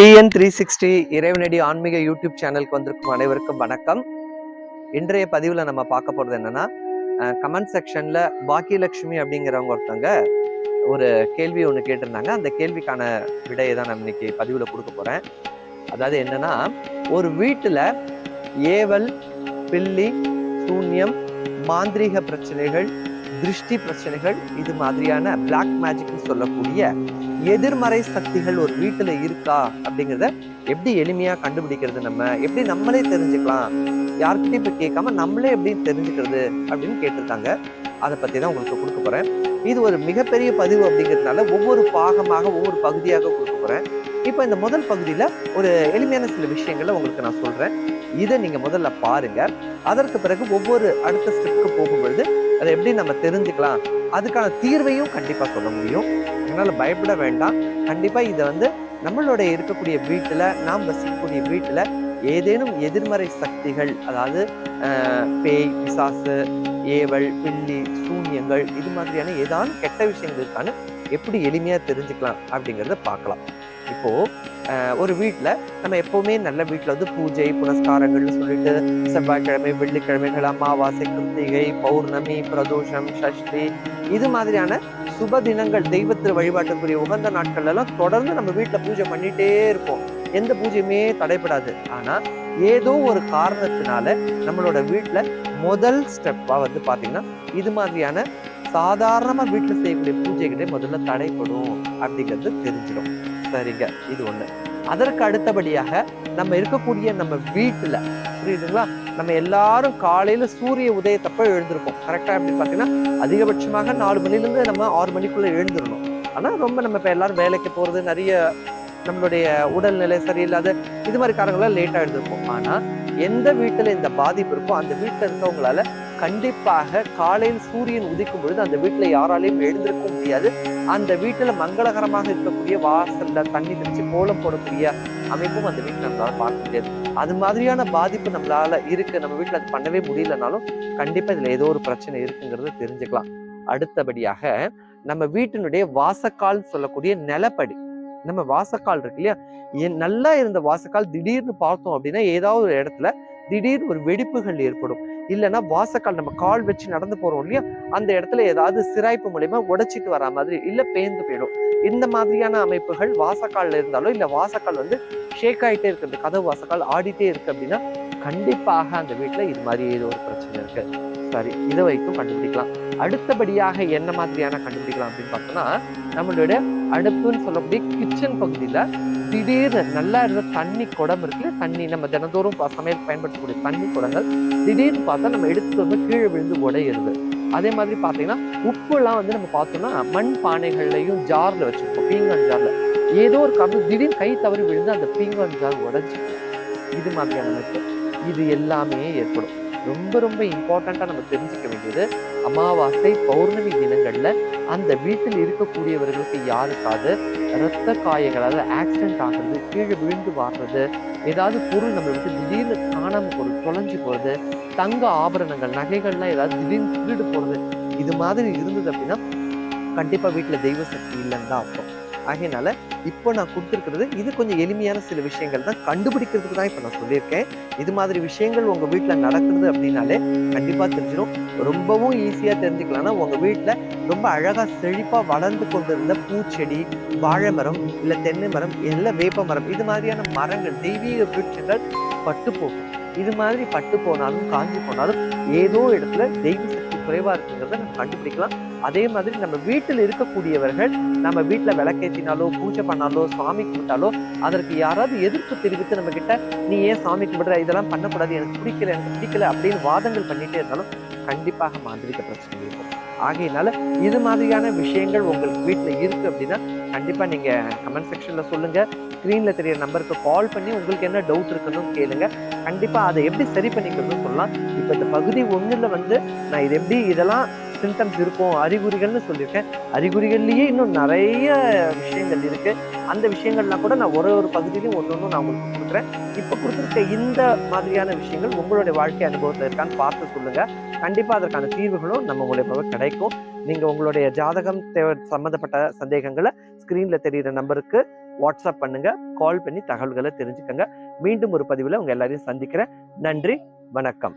TN three sixty இறைவனடி ஆன்மீக YouTube சேனலுக்கு வந்திருக்கும் அனைவருக்கும் வணக்கம். இன்றைய பதிவில் நம்ம பார்க்க போகிறது என்னன்னா கமெண்ட் செக்ஷனில் பாக்கியலட்சுமி அப்படிங்கிறவங்க ஒருத்தவங்க ஒரு கேள்வி ஒன்று கேட்டிருந்தாங்க. அந்த கேள்விக்கான விடையை தான் நான் இன்னைக்கு பதிவில் கொடுக்க போகிறேன் அதாவது என்னன்னா ஒரு வீட்டில் ஏவல் பில்லி சூன்யம் மாந்திரீக பிரச்சனைகள் திருஷ்டி பிரச்சனைகள் இது மாதிரியான பிளாக் மேஜிக்னு சொல்லக்கூடிய எதிர்மறை சக்திகள் ஒரு வீட்டுல இருக்கா அப்படிங்கிறத எப்படி எளிமையா கண்டுபிடிக்கிறது நம்ம? எப்படி நம்மளே தெரிஞ்சுக்கலாம்? யார்கிட்டையும் இப்போ கேட்காம நம்மளே எப்படி தெரிஞ்சுக்கிறது அப்படின்னு கேட்டிருக்காங்க. அதை பத்தி தான் உங்களுக்கு கொடுக்க போறேன். இது ஒரு மிகப்பெரிய பதிவு அப்படிங்கிறதுனால ஒவ்வொரு பாகமாக ஒவ்வொரு பகுதியாக கொடுக்க போறேன். இப்போ இந்த முதல் பகுதியில் ஒரு எளிமையான சில விஷயங்களை உங்களுக்கு நான் சொல்கிறேன் இதை நீங்கள் முதல்ல பாருங்க. அதற்கு பிறகு ஒவ்வொரு அடுத்த ஸ்டெப்புக்கு போகும்பொழுது அதை எப்படி நம்ம தெரிஞ்சுக்கலாம்? அதுக்கான தீர்வையும் கண்டிப்பாக சொல்ல முடியும். அதனால் பயப்பட வேண்டாம். கண்டிப்பாக இதை வந்து நம்மளோட இருக்கக்கூடிய வீட்டில் நாம் வசிக்கக்கூடிய வீட்டில் ஏதேனும் எதிர்மறை சக்திகள் அதாவது பேய் பிசாசு ஏவல் பில்லி சூன்யங்கள் இது மாதிரியான ஏதாவது கெட்ட விஷயங்கள் இருக்கான்னு எப்படி எளிமையாக தெரிஞ்சுக்கலாம் அப்படிங்கிறத பார்க்கலாம். இப்போது ஒரு வீட்டில் நம்ம எப்போவுமே நல்ல வீட்டில் வந்து பூஜை புனஸ்காரங்கள்னு சொல்லிட்டு செவ்வாய்க்கிழமை வெள்ளிக்கிழமைகள் அமாவாசை கிருத்திகை பௌர்ணமி பிரதோஷம் சஷ்டி இது மாதிரியான சுப தினங்கள் தெய்வத்தில் வழிபாட்டுக்குரிய உகந்த நாட்கள் எல்லாம் தொடர்ந்து நம்ம வீட்டில் பூஜை பண்ணிட்டே இருப்போம். எந்த பூஜையுமே தடைப்படாது ஆனா ஏதோ ஒரு காரணத்தினால நம்மளோட வீட்டில் முதல் ஸ்டெப்பாக வந்து பார்த்தீங்கன்னா இது மாதிரியான சாதாரணமா வீட்டில் செய்யக்கூடிய பூஜைகளே முதல்ல தடைப்படும் அப்படிங்கிறது தெரிஞ்சிடும். சரிங்க இது ஒண்ணு. அதற்கு அடுத்தபடியாக நம்ம இருக்கக்கூடிய நம்ம வீட்டில் புரியுதுங்களா? நம்ம எல்லாரும் காலையில சூரிய உதயத்தப்ப எழுந்திருப்போம். கரெக்டா எப்படி பாத்தீங்கன்னா அதிகபட்சமாக நாலு மணிலேருந்து நம்ம ஆறு மணிக்குள்ள எழுந்துடணும் ஆனா ரொம்ப நம்ம இப்ப எல்லாரும் வேலைக்கு போறது நிறைய நம்மளுடைய உடல்நிலை சரியில்லாத இது மாதிரி காரணங்களால லேட் எழுந்திருப்போம். ஆனா எந்த வீட்டுல இந்த பாதிப்பு இருக்கோ அந்த வீட்டுல இருக்கவங்களால கண்டிப்பாக காலையில் சூரியன் உதிக்கும் பொழுது அந்த வீட்டுல யாராலையும் எழுந்திருக்க முடியாது. அந்த வீட்டுல மங்களகரமாக இருக்கக்கூடிய வாசல்ல தண்ணி தெளிச்சு கோலம் போடக்கூடிய அமைப்பும் அந்த வீட்டுல நம்மளால பார்க்க முடியாது. அது மாதிரியான பாதிப்பு நம்மளால இருக்கு. நம்ம வீட்டுல அது பண்ணவே முடியலனாலும் கண்டிப்பா இதுல ஏதோ ஒரு பிரச்சனை இருக்குங்கிறத தெரிஞ்சுக்கலாம். அடுத்தபடியாக நம்ம வீட்டினுடைய வாசக்கால் சொல்லக்கூடிய நிலப்படி. நம்ம வாசக்கால் இருக்கு இல்லையா? நல்லா இருந்த வாசக்கால் திடீர்னு பார்த்தோம் அப்படின்னா ஏதாவது ஒரு இடத்துல திடீர்னு ஒரு வெடிப்புகள் ஏற்படும். இல்லைன்னா வாசக்கால் நம்ம கால் வச்சு நடந்து போறோம் இல்லையா? அந்த இடத்துல ஏதாவது சிராய்ப்பு மூலயமா உடைச்சிட்டு வரா மாதிரி இல்லை பேந்து போயிடும். இந்த மாதிரியான அமைப்புகள் வாசக்கால்ல இருந்தாலோ இல்லை வாசக்கால் வந்து ஷேக் ஆகிட்டே இருக்கிறது கதவு வாசக்கால் ஆடிட்டே இருக்கு அப்படின்னா கண்டிப்பாக அந்த வீட்டில் இது மாதிரி ஏதோ ஒரு பிரச்சனை இருக்கு. சரி இதை வைக்கும் கண்டுபிடிக்கலாம். அடுத்தபடியாக என்ன மாதிரியான கண்டுபிடிக்கலாம் அப்படின்னு பார்த்தோம்னா நம்மளுடைய அடுப்புன்னு சொல்லக்கூடிய கிச்சன் பகுதியில் திடீர்னு நல்லா இருந்த தண்ணி குடம் இருக்குல்ல தண்ணி நம்ம தினந்தோறும் சமையல் பயன்படுத்தக்கூடிய தண்ணி குடங்கள் திடீர்னு பார்த்தா நம்ம எடுத்துட்டு வந்து கீழே விழுந்து உடையிறது. அதே மாதிரி பார்த்தீங்கன்னா உப்புலாம் வந்து நம்ம பார்த்தோம்னா மண் பானைகள்லையும் ஜாரில் வச்சுருப்போம். பீங்கான் ஜாரில். ஏதோ ஒரு காரணம் திடீர்னு கை தவறி விழுந்து அந்த பீங்கான் ஜார் உடைஞ்சு இது மாதிரியான இருக்குது இது எல்லாமே ஏற்படும். ரொம்ப ரொம்ப இம்பார்ட்டண்ட்டாக நம்ம தெரிஞ்சுக்க வேண்டியது அமாவாசை பௌர்ணமி தினங்களில் அந்த வீட்டில் இருக்கக்கூடியவர்களுக்கு யாருக்காவது இரத்த காயங்கள் அதாவது ஆக்சிடென்ட் ஆகிறது கீழே விழுந்து வாடுறது ஏதாவது பொருள் நம்ம விட்டு திடீர்னு காணாம போறது தொலைஞ்சு போகிறது தங்க ஆபரணங்கள் நகைகள்லாம் ஏதாவது திடீர்னு திருடு போகிறது இது மாதிரி இருந்தது அப்படின்னா கண்டிப்பாக வீட்டில் தெய்வ சக்தி இல்லைன்னு தான் அர்த்தம். ஆகையினால இப்போ நான் கொடுத்துருக்கிறது இது கொஞ்சம் எளிமையான சில விஷயங்கள் தான். கண்டுபிடிக்கிறதுக்கு தான் இப்போ நான் சொல்லியிருக்கேன். இது மாதிரி விஷயங்கள் உங்க வீட்டில் நடக்குது அப்படின்னாலே கண்டிப்பா தெரிஞ்சிடும் ரொம்பவும் ஈஸியா தெரிஞ்சுக்கலாம்னா உங்க வீட்டில் ரொம்ப அழகா செழிப்பா வளர்ந்து கொண்டிருந்த பூச்செடி வாழை மரம் இல்ல தென்னை மரம் இல்லை வேப்ப மரம் இது மாதிரியான மரங்கள் தெய்வீக விருட்சங்கள் பட்டு போகும். இது மாதிரி பட்டு போனாலும் காஞ்சி போனாலும் ஏதோ இடத்துல தெய்வ குறைவாக குறைவா இருக்குங்கிறத நம்ம கண்டுபிடிக்கலாம். அதே மாதிரி நம்ம வீட்டில் இருக்கக்கூடியவர்கள் நம்ம வீட்டுல விளக்கேற்றினாலோ பூஜை பண்ணாலோ சாமி கும்பிட்டாலோ அதற்கு யாராவது எதிர்ப்பு தெரிவித்து நம்ம கிட்ட நீ ஏன் சாமி கும்பிடுற? இதெல்லாம் பண்ணக்கூடாது. எனக்கு பிடிக்கல எனக்கு பிடிக்கல அப்படின்னு வாதங்கள் பண்ணிட்டே இருந்தாலும் கண்டிப்பாக மாந்திரிக பிரச்சனை இருக்கும். ஆகையினால இது மாதிரியான விஷயங்கள் உங்களுக்கு வீட்டுல இருக்கு அப்படின்னா கண்டிப்பா நீங்க கமெண்ட் செக்ஷன்ல சொல்லுங்க. ஸ்க்ரீனில் தெரியற நம்பருக்கு கால் பண்ணி உங்களுக்கு என்ன டவுட் இருக்குன்னு கேளுங்க. கண்டிப்பாக அதை எப்படி சரி பண்ணிக்கணும்னு சொல்லலாம். இப்போ இந்த பகுதி ஒன்றில் வந்து நான் இது எப்படி இதெல்லாம் சிம்டம்ஸ் இருக்கும் அறிகுறிகள்னு சொல்லியிருக்கேன். அறிகுறிகள்லேயே இன்னும் நிறைய விஷயங்கள் இருக்குது அந்த விஷயங்கள்லாம் கூட நான் ஒரு ஒரு பகுதியிலையும் ஒன்று ஒன்று நான் உங்களுக்கு கொடுக்குறேன். இப்போ கொடுத்துருக்க இந்த மாதிரியான விஷயங்கள் உங்களுடைய வாழ்க்கை அனுபவத்தில் இருக்கான்னு பார்த்து சொல்லுங்கள் கண்டிப்பாக அதற்கான தீர்வுகளும் நம்ம மூலியமாக கிடைக்கும். நீங்க உங்களுடைய ஜாதகம் தேவை சம்மந்தப்பட்ட சந்தேகங்களை ஸ்கிரீன்ல தெரியுற நம்பருக்கு வாட்ஸ்அப் பண்ணுங்க. கால் பண்ணி தகவல்களை தெரிஞ்சுக்கங்க. மீண்டும் ஒரு பதிவில் உங்க எல்லாரையும் சந்திக்கிறேன். நன்றி. வணக்கம்.